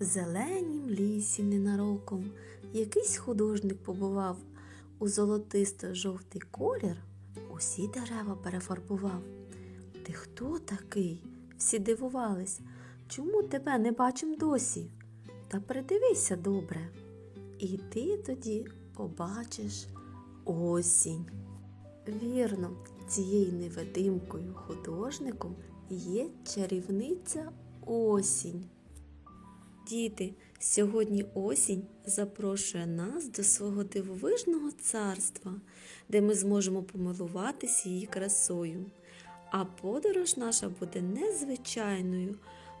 В зеленім лісі ненароком якийсь художник побував у золотисто-жовтий колір, усі дерева перефарбував. Ти хто такий? Всі дивувались. Чому тебе не бачим досі? Та придивися добре. І ти тоді побачиш осінь. Вірно, цією невидимкою художником є чарівниця осінь. Діти, сьогодні осінь запрошує нас до свого дивовижного царства, де ми зможемо помилуватися її красою. А подорож наша буде незвичайною,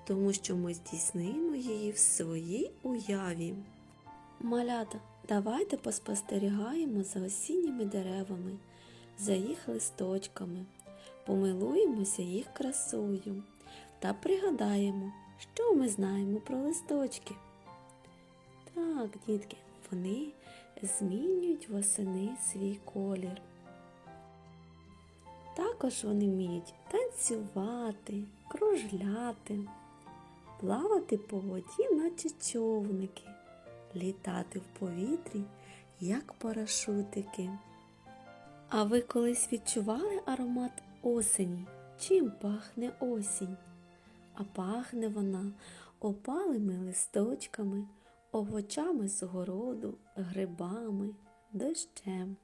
тому що ми здійснимо її в своїй уяві. Малята, давайте поспостерігаємо за осінніми деревами, за їх листочками, помилуємося їх красою та пригадаємо, що ми знаємо про листочки. Так, дітки, вони змінюють восени свій колір. Також вони вміють танцювати, кружляти, плавати по воді, наче човники, літати в повітрі, як парашутики. А ви колись відчували аромат осені? Чим пахне осінь? А пахне вона опалими листочками, овочами з городу, грибами, дощем.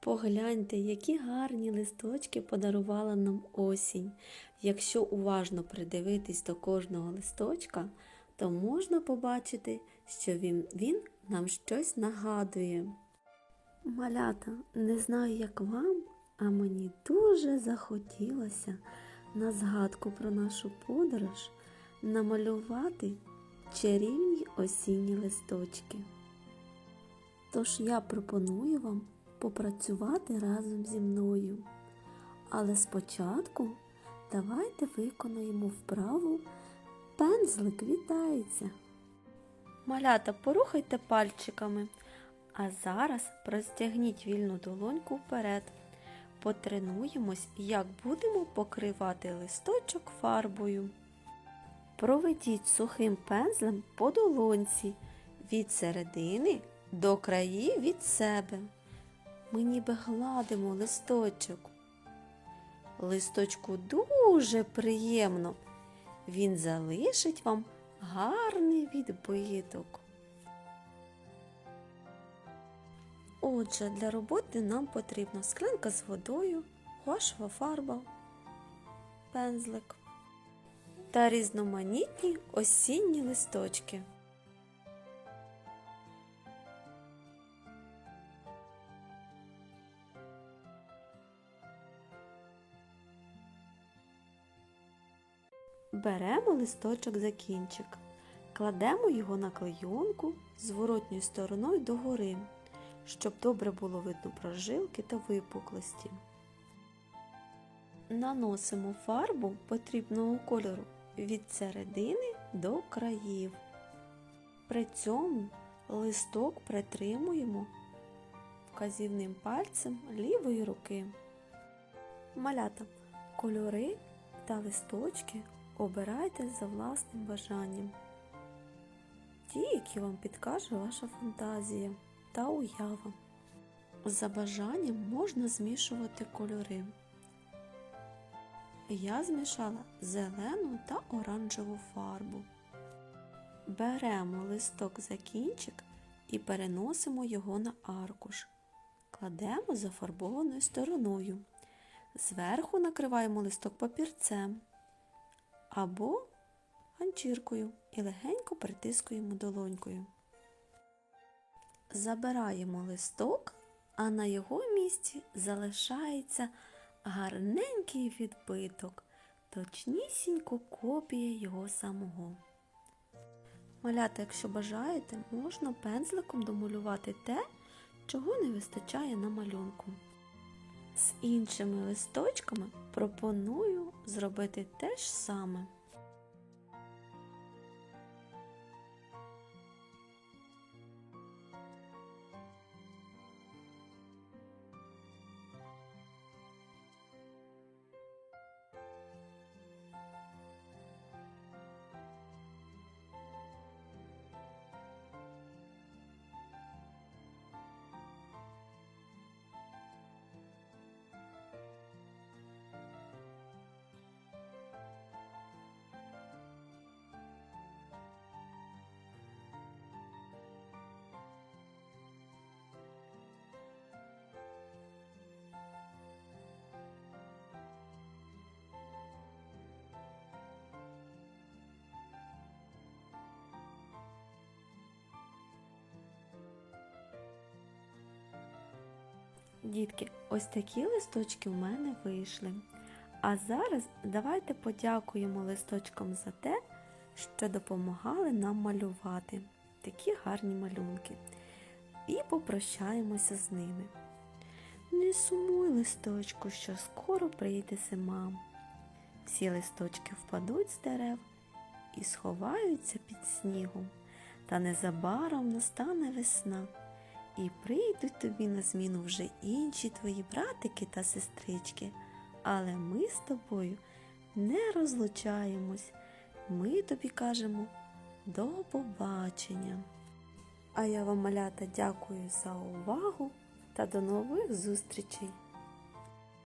Погляньте, які гарні листочки подарувала нам осінь. Якщо уважно придивитись до кожного листочка, то можна побачити, що він, він нам щось нагадує. Малята, не знаю, як вам, а мені дуже захотілося на згадку про нашу подорож намалювати чарівні осінні листочки. Тож я пропоную вам попрацювати разом зі мною. Але спочатку давайте виконаємо вправу пензлик вітається. Малята, порухайте пальчиками, а зараз простягніть вільну долоньку вперед. Потренуємось, як будемо покривати листочок фарбою. Проведіть сухим пензлем по долонці від середини до краї від себе. Ми ніби гладимо листочок. Листочку дуже приємно. Він залишить вам гарний відбиток. Отже, для роботи нам потрібна склянка з водою, гуашева фарба, пензлик та різноманітні осінні листочки. Беремо листочок за кінчик, кладемо його на клейонку зворотньою стороною догори, щоб добре було видно прожилки та випуклості. Наносимо фарбу потрібного кольору від середини до країв. При цьому листок притримуємо вказівним пальцем лівої руки. Малята, кольори та листочки обирайте за власним бажанням. Ті, які вам підкаже ваша фантазія та уява. За бажанням можна змішувати кольори. Я змішала зелену та оранжеву фарбу. Беремо листок за кінчик і переносимо його на аркуш. Кладемо зафарбованою стороною. Зверху накриваємо листок папірцем або ганчіркою і легенько притискуємо долонькою. Забираємо листок, а на його місці залишається гарненький відбиток, точнісінько копія його самого. Малята, якщо бажаєте, можна пензликом домалювати те, чого не вистачає на малюнку. З іншими листочками пропоную зробити те ж саме. Дітки, ось такі листочки в мене вийшли. А зараз давайте подякуємо листочкам за те, що допомагали нам малювати такі гарні малюнки. І попрощаємося з ними. Не сумуй, листочку, що скоро прийде зима. Всі листочки впадуть з дерев і сховаються під снігом. Та незабаром настане весна, і прийдуть тобі на зміну вже інші твої братики та сестрички. Але ми з тобою не розлучаємось. Ми тобі кажемо до побачення. А я вам, малята, дякую за увагу та до нових зустрічей!